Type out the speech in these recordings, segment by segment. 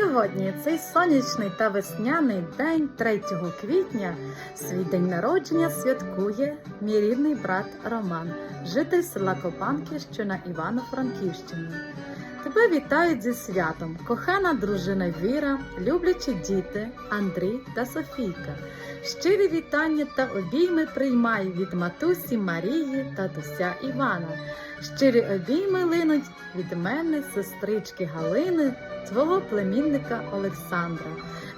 Сьогодні цей сонячний та весняний день 3 квітня свій день народження святкує мій рідний брат Роман, житель села Копанки, що на Івано-Франківщині. Тебе вітають зі святом, кохана дружина Віра, люблячі діти Андрій та Софійка. Щирі вітання та обійми приймай від матусі Марії та дуся Івана. Щирі обійми линуть від мене, сестрички Галини, твого племінника Олександра.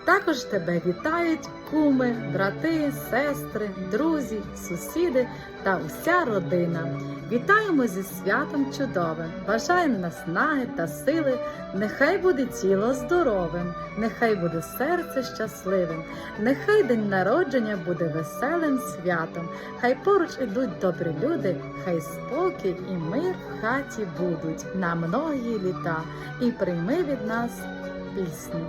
Також тебе вітають куми, брати, сестри, друзі, сусіди та уся родина. Вітаємо зі святом чудовим, бажаємо наснаги та сили. Нехай буде тіло здоровим, нехай буде серце щасливим, нехай день народження буде веселим святом. Хай поруч ідуть добрі люди, хай спокій і мир в хаті будуть на многі літа. І прийми від нас пісню.